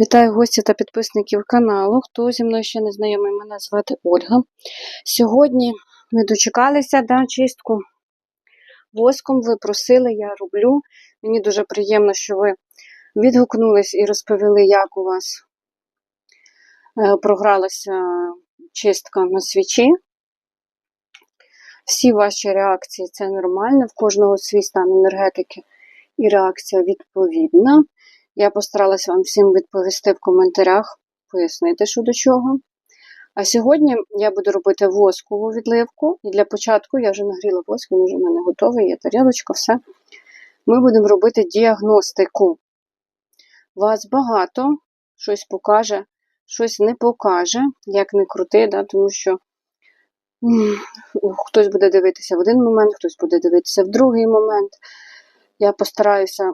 Вітаю гостів та підписників каналу. Хто зі мною ще не знайомий, мене звати Ольга. Сьогодні ми дочекалися да, чистку воском. Ви просили, я роблю. Мені дуже приємно, що ви відгукнулись і розповіли, як у вас е, програлася чистка на свічі. Всі ваші реакції це нормально, в кожного свій стан енергетики і реакція відповідна. Я постаралася вам всім відповісти в коментарях, пояснити, що до чого. А сьогодні я буду робити воскову відливку. І для початку я вже нагріла воск, він вже в мене готовий, є тарілочка, все. Ми будемо робити діагностику. Вас багато, щось покаже, щось не покаже, як не крути, да, тому що хтось буде дивитися в один момент, хтось буде дивитися в другий момент. Я постараюся е,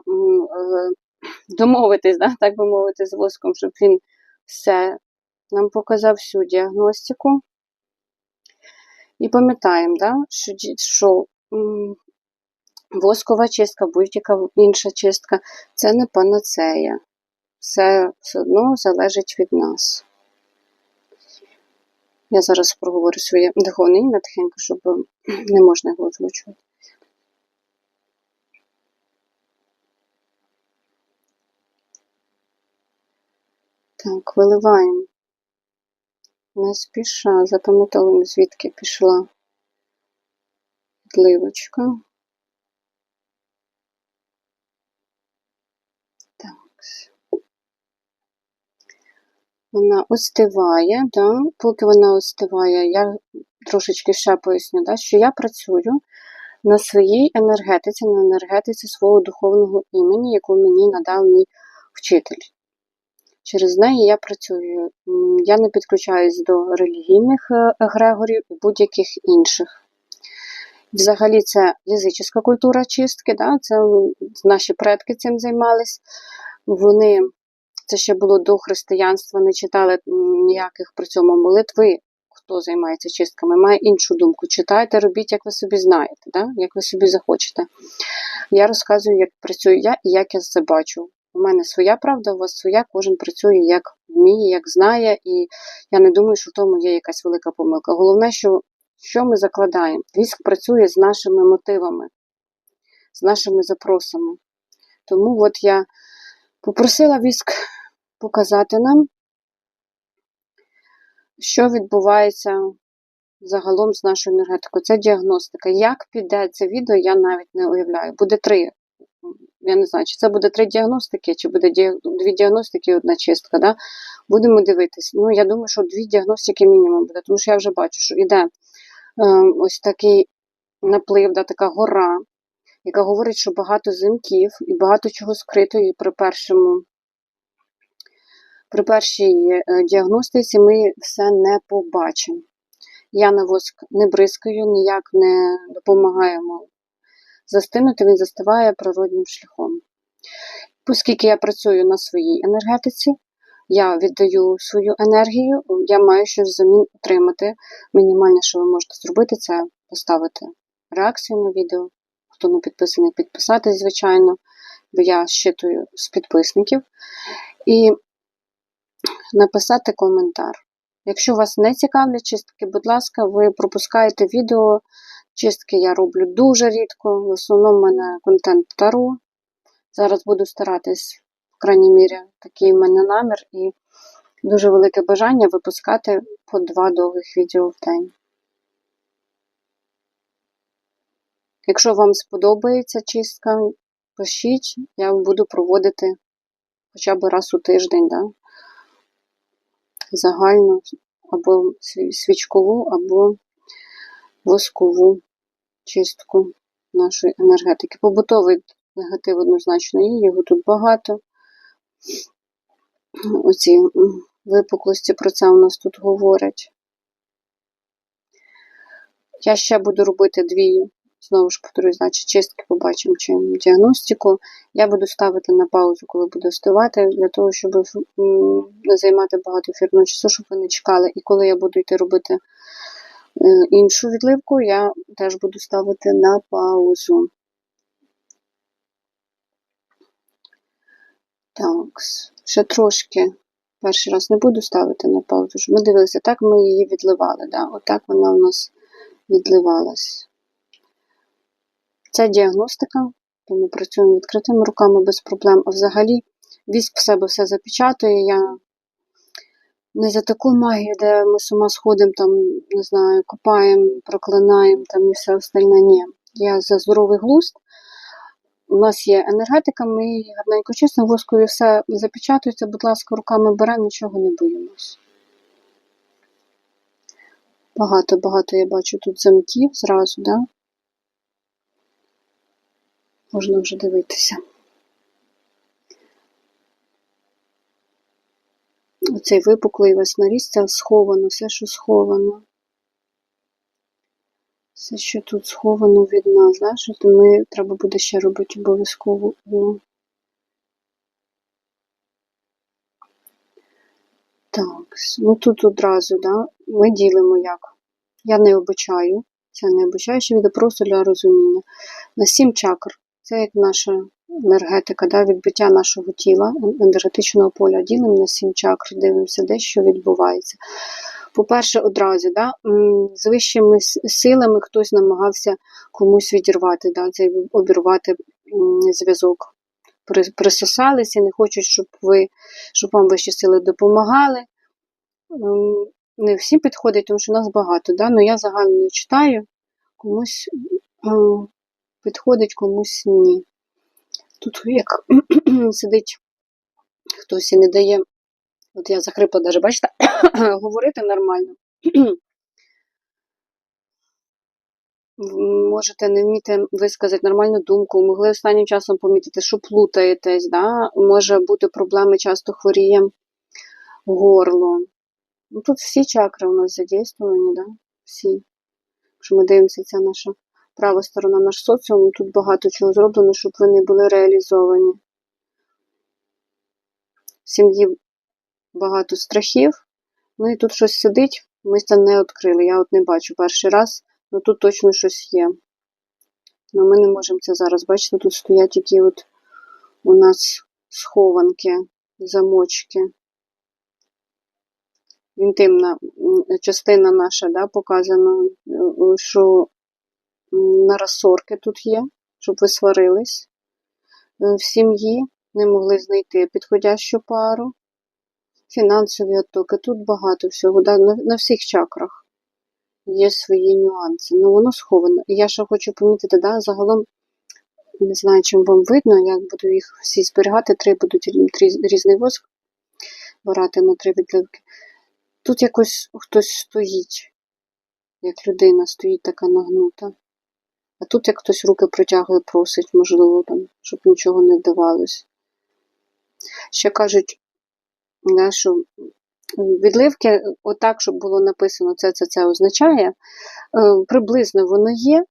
домовитись, да, так би мовити, з воском, щоб він все нам показав всю діагностику. І пам'ятаємо, да, що, що воскова чистка, будь-яка інша чистка це не панацея. Все все одно залежить від нас. Я зараз проговорю своє духовне ім'я тихенько, щоб не можна його озвучувати. Так, виливаємо. Не спіша, запам'ятовуємо, звідки пішла відливочка. Так. Вона остиває, да? поки вона остиває, я трошечки ще поясню, да? що я працюю на своїй енергетиці, на енергетиці свого духовного імені, яку мені надав мій вчитель. Через неї я працюю. Я не підключаюсь до релігійних е, егрегорів і будь-яких інших. Взагалі, це язичська культура чистки, да? це наші предки цим займались. Вони, це ще було до християнства, не читали ніяких при цьому молитви. Хто займається чистками, має іншу думку. Читайте, робіть, як ви собі знаєте, да? як ви собі захочете. Я розказую, як працюю я і як я це бачу. У мене своя правда, у вас своя, кожен працює як вміє, як знає, і я не думаю, що в тому є якась велика помилка. Головне, що, що ми закладаємо. Віск працює з нашими мотивами, з нашими запросами. Тому от я попросила віск показати нам, що відбувається загалом з нашою енергетикою. Це діагностика. Як піде це відео, я навіть не уявляю. Буде три. Я не знаю, чи це буде три діагностики, чи буде дві діагностики і одна чистка. Да? Будемо дивитись. Ну, я думаю, що дві діагностики мінімум буде, тому що я вже бачу, що йде е, ось такий наплив, да, така гора, яка говорить, що багато замків і багато чого скрито, і при першому. При першій е, діагностиці ми все не побачимо. Я на воск не бризкаю, ніяк не допомагаємо застинути, він застиває природнім шляхом. Оскільки я працюю на своїй енергетиці, я віддаю свою енергію, я маю щось взамін отримати. Мінімальне, що ви можете зробити, це поставити реакцію на відео. Хто не підписаний, підписатись, звичайно, бо я щитую з підписників. І написати коментар. Якщо вас не цікавлять чистки, будь ласка, ви пропускаєте відео. Чистки я роблю дуже рідко. В основному в мене контент Таро. Зараз буду старатись, в крайній мірі, такий в мене намір і дуже велике бажання випускати по два довгих відео в день. Якщо вам сподобається чистка, пишіть, я буду проводити хоча б раз у тиждень, да? загальну або свічкову, або воскову чистку нашої енергетики. Побутовий негатив однозначно є, його тут багато. Оці випуклості про це у нас тут говорять. Я ще буду робити дві, знову ж повторюсь, значить, чистки побачимо чи діагностику. Я буду ставити на паузу, коли буде остивати, для того, щоб не займати багато ефірного часу, щоб ви не чекали. І коли я буду йти робити іншу відливку, я теж буду ставити на паузу. Так, ще трошки. Перший раз не буду ставити на паузу. Ми дивилися, так ми її відливали. Да? Отак вона у нас відливалась. Це діагностика, тому працюємо відкритими руками без проблем. А взагалі вісп в себе все запечатує. Я не за таку магію, де ми з ума сходимо, там, не знаю, копаємо, проклинаємо там і все остальне. Ні. Я за здоровий глузд. У нас є енергетика, ми її гарненько чистимо, воскові все запечатується, будь ласка, руками беремо, нічого не боїмось. Багато-багато я бачу тут замків зразу, да? Можна вже дивитися. Оцей випуклий весь наріст, це сховано, все, що сховано. Все, що тут сховано від нас, да? що то ми треба буде ще робити обов'язково. Так, ну тут одразу, да, ми ділимо як. Я не обичаю, це не обичаю, що відео просто для розуміння. На сім чакр. Це як наша енергетика, да, відбиття нашого тіла, енергетичного поля. Ділимо на сім чакр, дивимося, де що відбувається. По-перше, одразу, да, з вищими силами хтось намагався комусь відірвати, да, обірвати зв'язок. Присосалися, не хочуть, щоб ви, щоб вам вищі сили допомагали. Не всі підходять, тому що нас багато, да? але я загально читаю, комусь підходить, комусь ні. Тут як сидить хтось і не дає От я захрипла, навіть, бачите, говорити нормально. Можете не вміти висказати нормальну думку, могли останнім часом помітити, що плутаєтесь, да? може бути проблеми, часто хворіє горло. Ну, Тут всі чакри у нас задействовані, да? всі. Якщо ми дивимося, ця наша права сторона, наш соціум, тут багато чого зроблено, щоб вони були реалізовані. В сім'ї багато страхів. Ну і тут щось сидить, ми це не відкрили. Я от не бачу перший раз, ну тут точно щось є. Ну ми не можемо це зараз. Бачите, тут стоять які от у нас схованки, замочки. Інтимна частина наша, да, показана, що на розсорки тут є, щоб ви сварились в сім'ї, не могли знайти підходящу пару фінансові оттоки. Тут багато всього. Да? На, всіх чакрах є свої нюанси. Ну, воно сховано. Я ще хочу помітити, да, загалом, не знаю, чим вам видно, як буду їх всі зберігати, три будуть різний воск брати на три відливки. Тут якось хтось стоїть, як людина стоїть така нагнута. А тут як хтось руки протягує, просить, можливо, там, щоб нічого не вдавалось. Ще кажуть, да, що відливки, отак, щоб було написано, це це це означає, е, приблизно воно є,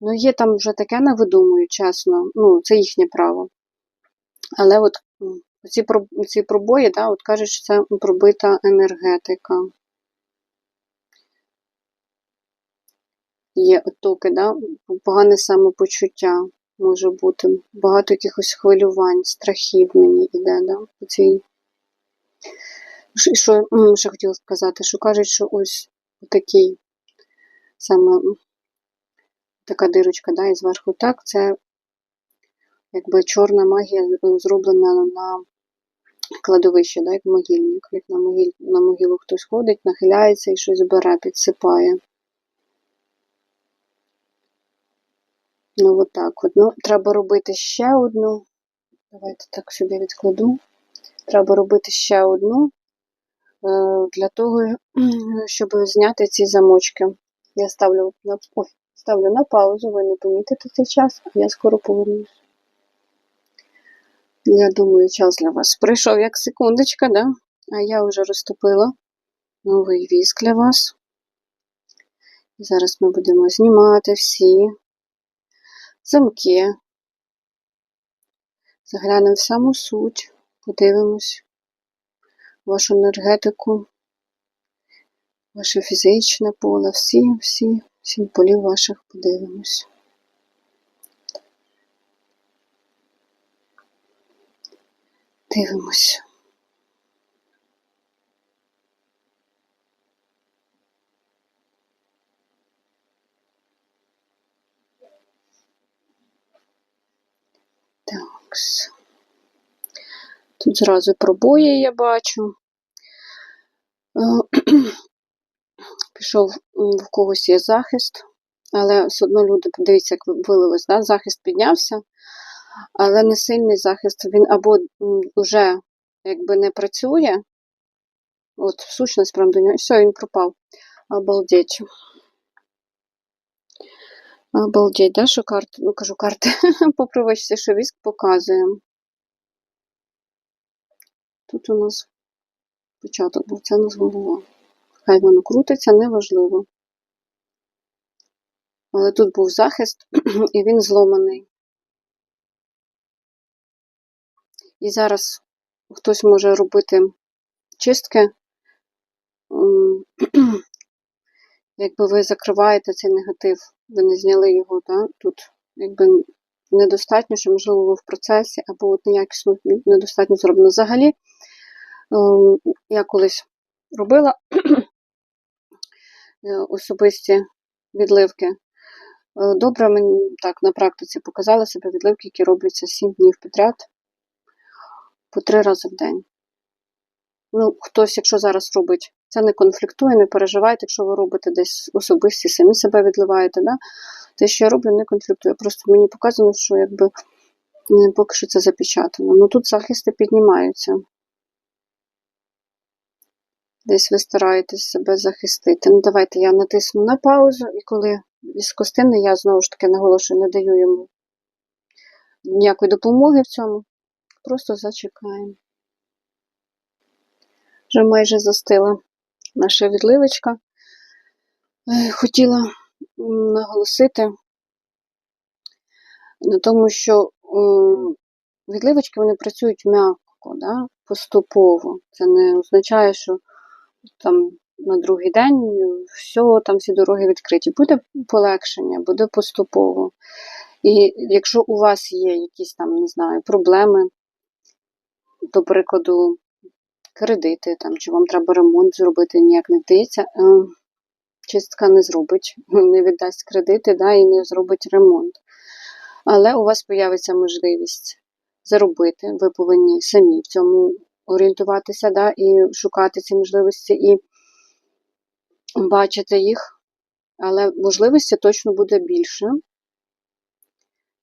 але є там вже таке не видумую, чесно, ну, це їхнє право. Але от ці ці пробої, да, от кажуть, що це пробита енергетика. Є оттоки, да, погане самопочуття може бути, багато якихось хвилювань, страхів мені йде, да, по цій і що ще хотіла сказати, що кажуть, що ось такий саме така дирочка, да, і зверху так, це якби чорна магія зроблена на кладовище, да, як могильник. Як на могиль, на могилу хтось ходить, нахиляється і щось бере, підсипає. Ну, от так от. Ну, треба робити ще одну. Давайте так сюди відкладу. Треба робити ще одну е, для того, щоб зняти ці замочки. Я ставлю на ой, ставлю на паузу, ви не помітите цей час, а я скоро повернусь. Я думаю, час для вас прийшов як секундочка, да? а я вже розтопила новий віск для вас. Зараз ми будемо знімати всі замки. Заглянемо в саму суть подивимось вашу енергетику, ваше фізичне поле, всі, всі, всі полів ваших подивимось. Дивимось. Так. Тут зразу пробої я бачу. Е, Пішов в когось є захист, але все одно люди, дивіться, як вилилось, да? захист піднявся, але не сильний захист, він або вже якби не працює. От, сущність прям до нього, все, він пропав. Обалдеть. Обалдеть, да, що карти, ну кажу карти, по що віск показує. Тут у нас початок був, це у нас голова. Хай воно крутиться, неважливо. Але тут був захист, і він зломаний. І зараз хтось може робити чистки. Якби ви закриваєте цей негатив, ви не зняли його, да? тут якби недостатньо, що можливо ви в процесі, або от неякісно недостатньо зроблено. Взагалі, ем, я колись робила е, особисті відливки. Е, Добре мені так на практиці показали себе відливки, які робляться 7 днів підряд по 3 рази в день. Ну, хтось, якщо зараз робить, це не конфліктує, не переживайте, якщо ви робите десь особисті, самі себе відливаєте. Да? Те, що я роблю, не конфліктує. Просто мені показано, що якби поки що це запечатано. Ну тут захисти піднімаються. Десь ви стараєтесь себе захистити. Ну, давайте я натисну на паузу, і коли віскостини, я знову ж таки наголошую, не даю йому ніякої допомоги в цьому. Просто зачекаємо. Вже майже застила наша відливочка. Е, Хотіла наголосити на тому, що відливочки вони працюють м'яко, да? поступово. Це не означає, що там на другий день все, там всі дороги відкриті. Буде полегшення, буде поступово. І якщо у вас є якісь там, не знаю, проблеми, до прикладу, кредити, там, чи вам треба ремонт зробити, ніяк не вдається, е, чистка не зробить, не віддасть кредити да, і не зробить ремонт. Але у вас з'явиться можливість заробити, ви повинні самі в цьому орієнтуватися да, і шукати ці можливості і бачити їх, але можливості точно буде більше.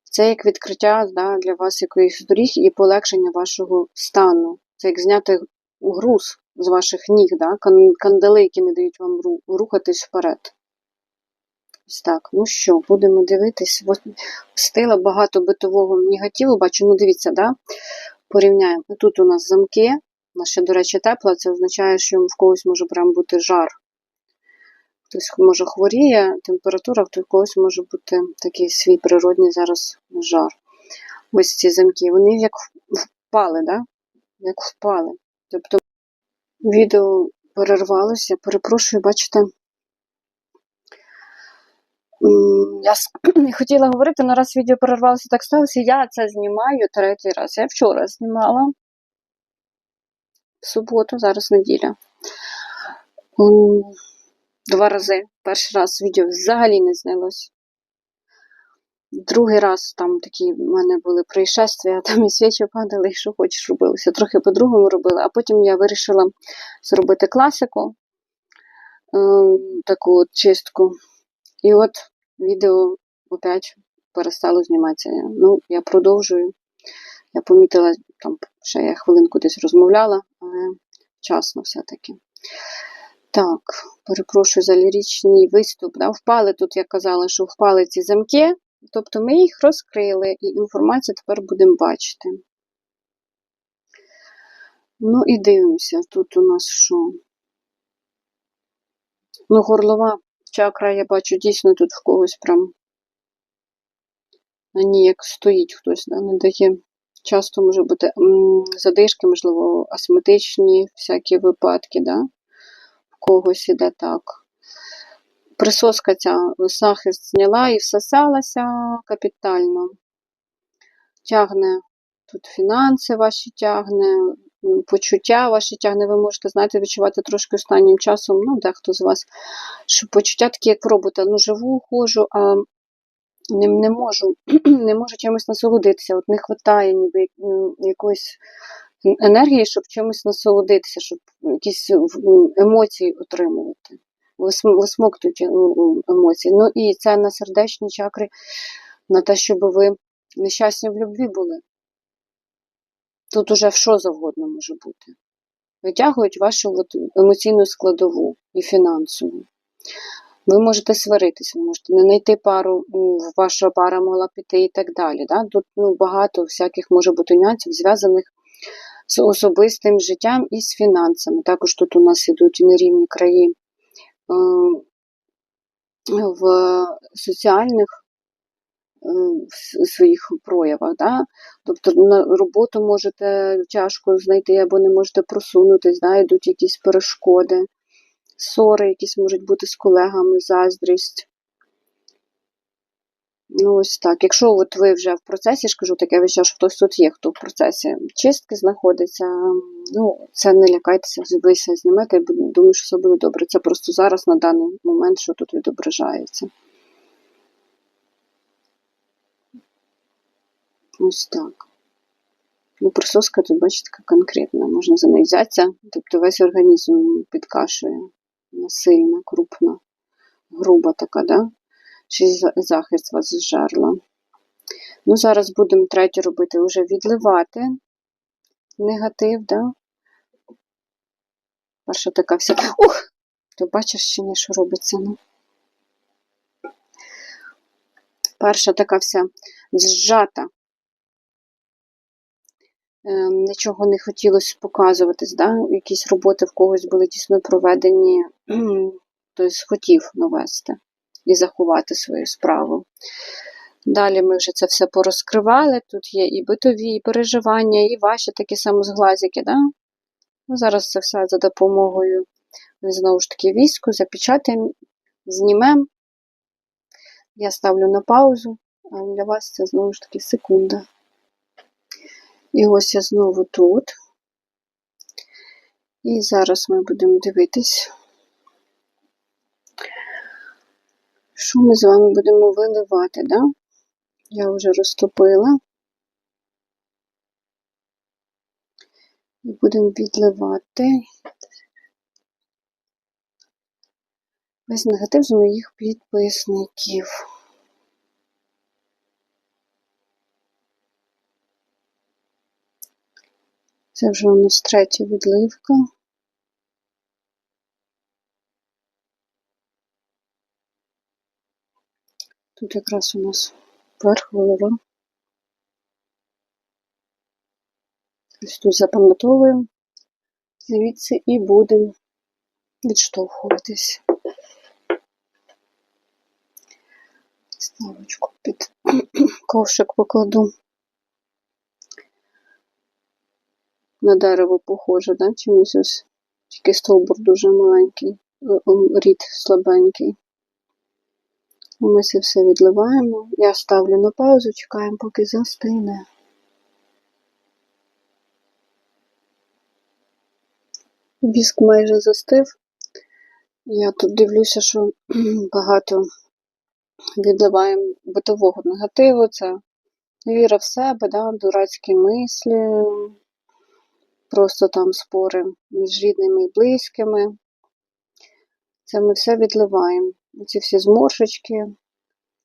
Це як відкриття да, для вас якоїсь доріг і полегшення вашого стану. Це як зняти груз з ваших ніг, да, кан- кандали, які не дають вам рухатись вперед. Ось так, ну що, будемо дивитись. Стила багато битового негативу, бачу, ну дивіться, да? порівняємо. Тут у нас замки, у нас ще, до речі, тепло, це означає, що в когось може прям бути жар. Хтось може хворіє, температура, в когось може бути такий свій природний зараз жар. Ось ці замки, вони як впали, да? як впали. Тобто відео перервалося, перепрошую, бачите. Я не хотіла говорити, але раз відео перервалося, так сталося. Я це знімаю третій раз. Я вчора знімала. В суботу, зараз неділя. Два рази. Перший раз відео взагалі не знялось. Другий раз там такі в мене були происшествия, там і свічі падали, і що хочеш робилося. Трохи по-другому робила, а потім я вирішила зробити класику, ем, таку от чистку. І от відео опять перестало зніматися. Ну, я продовжую. Я помітила, там ще я хвилинку десь розмовляла, але вчасно все-таки. Так, перепрошую за ліричний виступ. Да? Впали тут, я казала, що впали ці замки. Тобто ми їх розкрили, і інформацію тепер будемо бачити. Ну і дивимося, тут у нас що? Ну, горлова чакра, я бачу, дійсно тут в когось прям на ній як стоїть хтось, да, не дає. Часто може бути задишки, можливо, астматичні всякі випадки, да? в когось іде так. Присоска ця захист зняла і всосалася капітально. Тягне Тут фінанси ваші тягне, почуття ваші тягне. Ви можете, знаєте, відчувати трошки останнім часом, ну, дехто з вас, що почуття такі, як робота. Ну, живу, ходжу, а не, не можу, не можу чимось насолодитися. От не вистачає ніби якоїсь енергії, щоб чимось насолодитися, щоб якісь емоції отримувати. Висм- Висмоктують е, емоції. Ну і це на сердечні чакри, на те, щоб ви нещасні в любві були. Тут уже що завгодно може бути. Витягують вашу емоційну складову і фінансову. Ви можете сваритися, ви можете не знайти пару, ваша пара могла піти і так далі. Да? Тут ну, багато всяких може бути нюансів, зв'язаних з особистим життям і з фінансами. Також тут у нас ідуть нерівні краї в соціальних е, в своїх проявах. Да? Тобто на роботу можете тяжко знайти або не можете просунутись, да? йдуть якісь перешкоди, ссори якісь можуть бути з колегами, заздрість. Ну, ось так. Якщо от ви вже в процесі, ж кажу таке що хтось тут є, хто в процесі чистки знаходиться, ну, це не лякайтеся, ви все знімете, і думаю, що все буде добре. Це просто зараз на даний момент, що тут відображається. Ось так. Ну, присоска тут, бачите, така конкретна. Можна за неї взятися. Тобто весь організм підкашує. Вона сильна, крупна, груба така, да? За- захист вас зжарла. Ну, зараз будемо третє робити, вже відливати негатив, да? Перша така вся. Ух! То бачиш ще ні, що робиться, ну. Перша така вся зжата. Е, Нічого не хотілося показуватись, да? якісь роботи в когось були тісно проведені, тобто хотів навести і заховати свою справу. Далі ми вже це все порозкривали. Тут є і битові, і переживання, і ваші такі самозглазики. Да? Ну, зараз це все за допомогою знову ж таки війську, запечатаємо, знімемо. Я ставлю на паузу, а для вас це знову ж таки секунда. І ось я знову тут. І зараз ми будемо дивитись, що ми з вами будемо виливати, да? Я вже розтопила. І будемо відливати весь негатив з моїх підписників. Це вже у нас третя відливка. Тут якраз у нас верх голова. Ось тут запам'ятовуємо звідси і будемо відштовхуватись. Ставочку під ковшик покладу. На дерево похоже, да? чимось ось тільки стовбур дуже маленький, рід слабенький. Ми це все відливаємо. Я ставлю на паузу, чекаємо, поки застине. Віск майже застив. Я тут дивлюся, що багато відливаємо битового негативу. Це віра в себе, да, дурацькі мислі, просто там спори між рідними і близькими. Це ми все відливаємо. Ці всі зморшечки,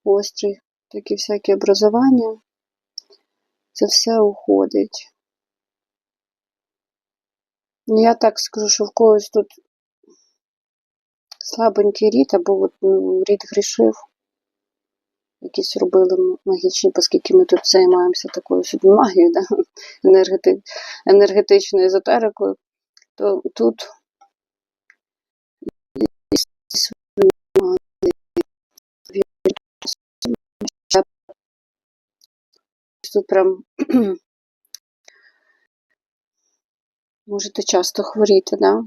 острі, такі всякі образування. Це все уходить. Ну, я так скажу, що в когось тут слабенький рід, або от, ну, рід грішив. Якісь робили магічні, оскільки ми тут займаємося такою собі магією, да? Енергети... енергетичною езотерикою, то тут тут прям можете часто хворіти, да?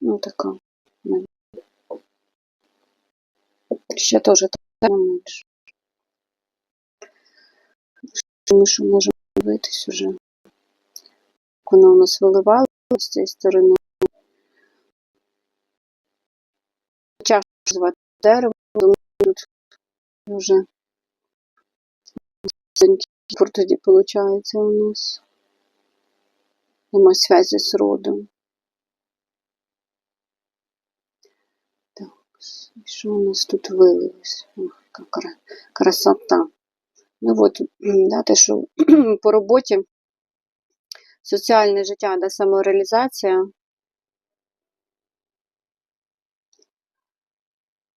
Ну, така. Ще теж так менше. Ми що можемо дивитись уже. Воно у нас виливало з цієї сторони. Чашу звати дерево, тому тут вже Кіпр тоді виходить у нас. Нема зв'язі з родом. Так, що у нас тут вилилось? Ох, яка красота. Ну от, да, те, що по роботі соціальне життя, да, самореалізація.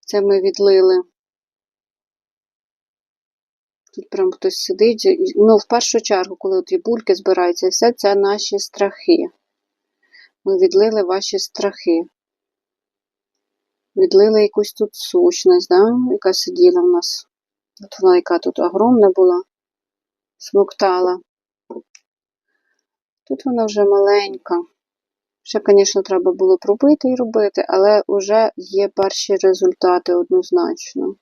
Це ми відлили. Тут прям хтось сидить. Ну, в першу чергу, коли от і бульки збираються, все це наші страхи. Ми відлили ваші страхи. Відлили якусь тут сущність, да? яка сиділа в нас. От вона, яка тут огромна була, смоктала. Тут вона вже маленька. Ще, звісно, треба було пробити і робити, але вже є перші результати однозначно.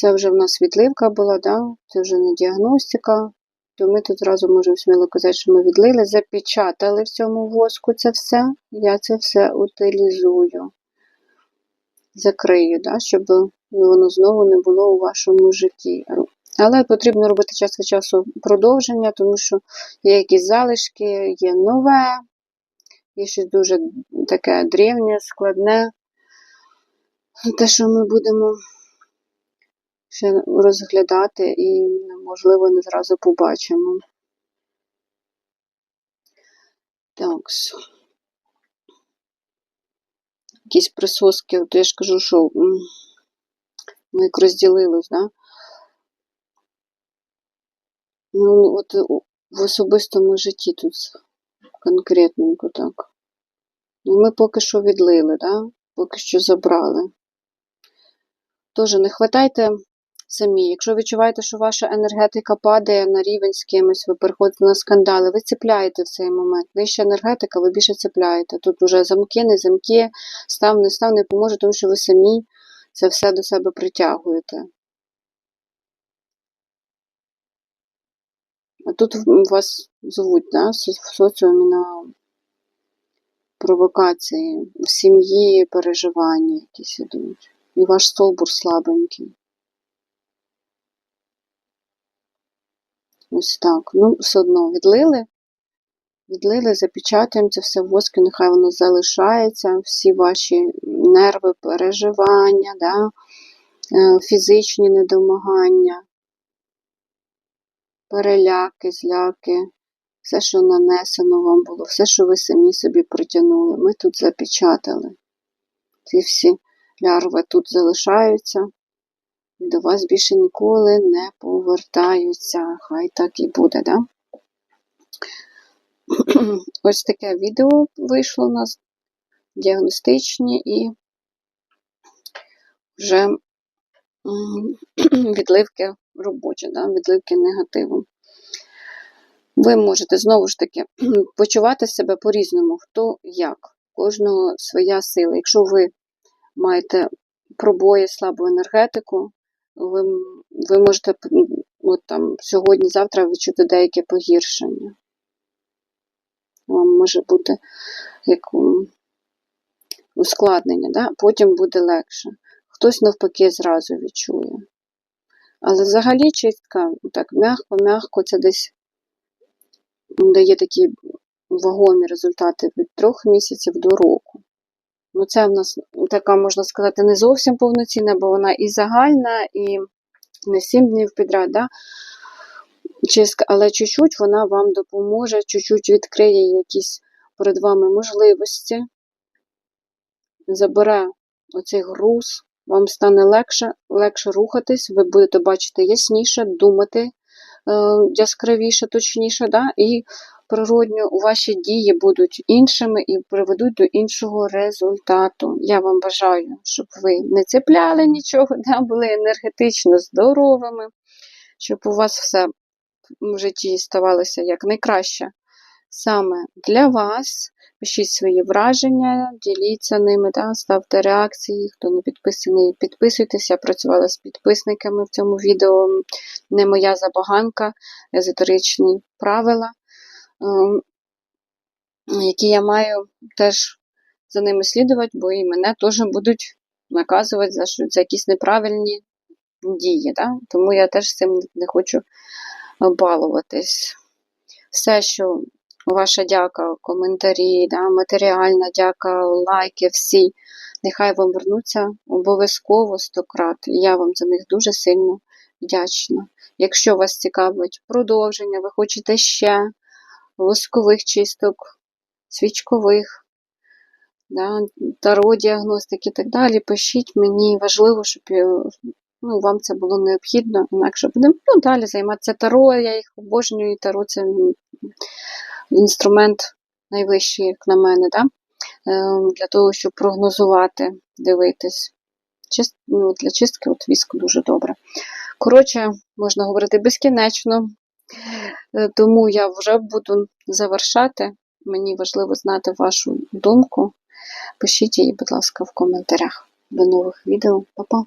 Це вже в нас відливка була, да? це вже не діагностика. То ми тут зразу можемо сміло казати, що ми відлили, запечатали в цьому воску це все. Я це все утилізую. Закрию, да? щоб воно знову не було у вашому житті. Але потрібно робити час від часу продовження, тому що є якісь залишки, є нове, є щось дуже таке древнє, складне. Те, що ми будемо ще розглядати і, можливо, не зразу побачимо. Так. Якісь присоски, от я ж кажу, що ми як розділились, да? Ну, от в особистому житті тут конкретненько так. Ну, Ми поки що відлили, да? поки що забрали. Тож не хватайте самі. Якщо відчуваєте, що ваша енергетика падає на рівень з кимось, ви переходите на скандали, ви цепляєте в цей момент. Вища енергетика, ви більше цепляєте. Тут вже замки, не замки, став, не став, не поможе, тому що ви самі це все до себе притягуєте. А тут вас звуть да, в соціумі на провокації, в сім'ї переживання якісь ідуть. І ваш стовбур слабенький. Ось так. Ну, все одно відлили. Відлили, запечатаємо це все в воску, нехай воно залишається, всі ваші нерви, переживання, да, е, фізичні недомагання, переляки, зляки, все, що нанесено вам було, все, що ви самі собі притягнули, ми тут запечатали. Ці всі лярви тут залишаються до вас більше ніколи не повертаються. Хай так і буде, да? Ось таке відео вийшло у нас діагностичні і вже відливки робочі, да? відливки негативу. Ви можете знову ж таки почувати себе по-різному, хто як. Кожного своя сила. Якщо ви маєте пробої, слабу енергетику, ви, ви можете от там сьогодні-завтра відчути деяке погіршення. Вам може бути як ускладнення, да? потім буде легше. Хтось навпаки зразу відчує. Але взагалі чистка так м'яко-м'яко це десь дає такі вагомі результати від трьох місяців до року. Ну, це в нас така, можна сказати, не зовсім повноцінна, бо вона і загальна, і не сім днів підряд. Да? Але чуть-чуть вона вам допоможе, чуть-чуть відкриє якісь перед вами можливості, забере оцей груз, вам стане легше, легше рухатись, ви будете бачити ясніше, думати е, яскравіше, точніше, да? і природньо ваші дії будуть іншими і приведуть до іншого результату. Я вам бажаю, щоб ви не цепляли нічого, да? були енергетично здоровими, щоб у вас все в житті ставалося як найкраще саме для вас, Пишіть свої враження, діліться ними, да, ставте реакції. Хто не підписаний, підписуйтесь. Я працювала з підписниками в цьому відео. Не моя забаганка, езотеричні правила, які я маю теж за ними слідувати, бо і мене теж будуть наказувати за, що, за якісь неправильні дії. Да? Тому я теж з цим не хочу балуватись. Все, що ваша дяка, коментарі, да, матеріальна дяка, лайки, всі, нехай вам вернуться обов'язково стократ. Я вам за них дуже сильно вдячна. Якщо вас цікавить продовження, ви хочете ще воскових чисток, свічкових, да, таро діагностики і так далі, пишіть мені важливо, щоб е, ну, вам це було необхідно, інакше будемо ну, далі займатися таро. Я їх обожнюю, таро це інструмент найвищий, як на мене, да? Ем, для того, щоб прогнозувати, дивитись. Чист, ну, для чистки от віск дуже добре. Коротше, можна говорити безкінечно, Е, тому я вже буду завершати. Мені важливо знати вашу думку. Пишіть її, будь ласка, в коментарях. До нових відео. Па-па!